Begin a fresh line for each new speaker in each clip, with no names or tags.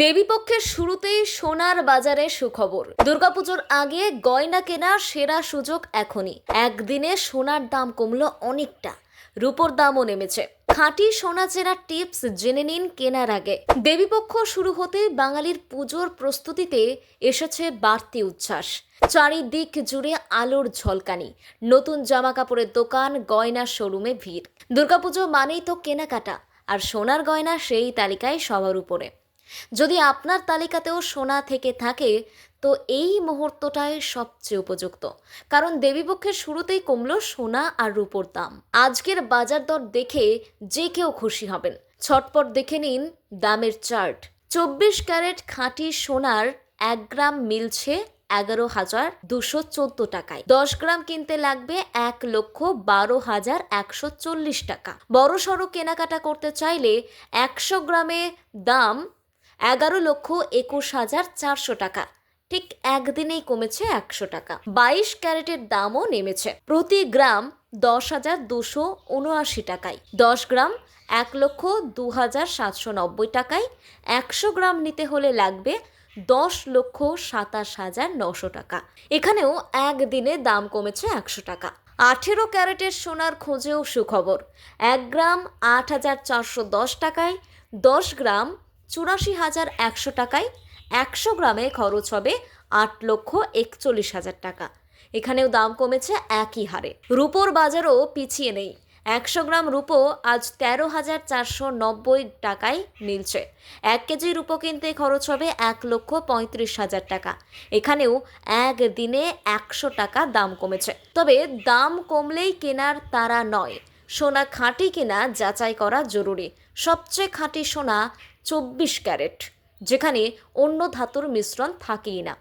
দেবীপক্ষের শুরুতেই সোনার বাজারে সুখবর। দুর্গাপুজোর আগে গয়না কেনার সেরা সুযোগ এখনই। একদিনে সোনার দাম কমলো অনেকটা। রূপোর দামও নেমেছে। খাঁটি সোনা চেনার টিপস জেনে নিন কেনার আগে। দেবীপক্ষ শুরু হতে বাঙালির পুজোর প্রস্তুতিতে এসেছে বাড়তি উচ্ছ্বাস। চারিদিক জুড়ে আলোর ঝলকানি। নতুন জামা কাপড়ের দোকান গয়নার শোরুমে ভিড়। দুর্গাপুজো মানেই তো কেনাকাটা। আর সোনার গয়না সেই তালিকায় সবার উপরে। যদি আপনার তালিকাতেও সোনা থেকে থাকে, তো এই মুহূর্তটাই সবচেয়ে উপযুক্ত। কারণ দেবীপক্ষের শুরুতেই কমল সোনা আর রূপোর দাম। আজকের বাজার দর দেখে যে কেউ খুশি হবেন। ছটপট দেখে নিন দামের চার্ট। চব্বিশ ক্যারেট খাঁটি সোনার এক গ্রাম মিলছে এগারো হাজার দুশো চোদ্দ টাকায়। দশ গ্রাম কিনতে লাগবে এক লক্ষ বারো হাজার একশো চল্লিশ টাকা। বড় সড়ো কেনাকাটা করতে চাইলে একশো গ্রামে দাম এগারো লক্ষ একুশ হাজার চারশো টাকা। ঠিক একদিনেই কমেছে একশো টাকা। বাইশ ক্যারেটের দামও নেমেছে। প্রতি গ্রাম দশ হাজার দুশো উনআশি টাকায়। দশ গ্রাম এক লক্ষ দু হাজার সাতশো নব্বই টাকায়। একশো গ্রাম নিতে হলে লাগবে দশ লক্ষ সাতাশ হাজার নশো টাকা। এখানেও একদিনে দাম কমেছে একশো টাকা। আঠেরো ক্যারেটের সোনার খোঁজেও সুখবর। এক গ্রাম আট হাজার চারশো দশ টাকায়, দশ গ্রাম চুরাশি হাজার একশো টাকায় একশো গ্রামে খরচ হবে আট লক্ষ একচল্লিশ হাজার টাকা। এখানেও দাম কমেছে একই হারে। রুপোর বাজারও পিছিয়ে নেই। একশো গ্রাম রুপো আজ তেরো হাজার চারশো নব্বই টাকায় মিলছে। এক কেজি রুপো কিনতে খরচ হবে এক লক্ষ পঁয়ত্রিশ হাজার টাকা। এখানেও এক দিনে একশো টাকা দাম কমেছে। তবে দাম কমলেই কেনার তারা নয়। সোনা খাঁটি কেনা যাচাই করা জরুরি। সবচেয়ে খাঁটি সোনা চব্বিশ ক্যারেট, যেখানে অন্য ধাতুর মিশ্রণ থাকেই না।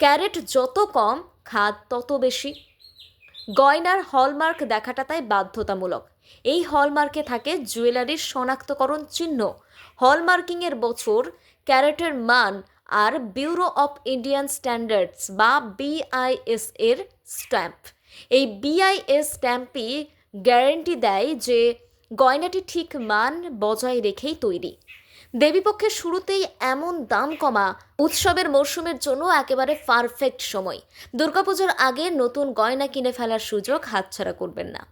ক্যারেট যত কম, খাদ তত বেশি। গয়নার হলমার্ক দেখাটা তাই বাধ্যতামূলক। এই হলমার্কে থাকে জুয়েলারির শনাক্তকরণ চিহ্ন। হলমার্কিংয়ের বছর ক্যারেটের মান আর ব্যুরো অফ ইন্ডিয়ান স্ট্যান্ডার্ডস বা বিআইএস এর স্ট্যাম্প। এই বিআইএস স্ট্যাম্পই গ্যারেন্টি দেয় যে গয়নাটি ঠিক মান বজায় রেখেই তৈরি। দেবীপক্ষের শুরুতেই এমন দাম কমা উৎসবের মরশুমের জন্য একেবারে পারফেক্ট সময়। দুর্গাপুজোর আগে নতুন গয়না কিনে ফেলার সুযোগ হাতছাড়া করবেন না।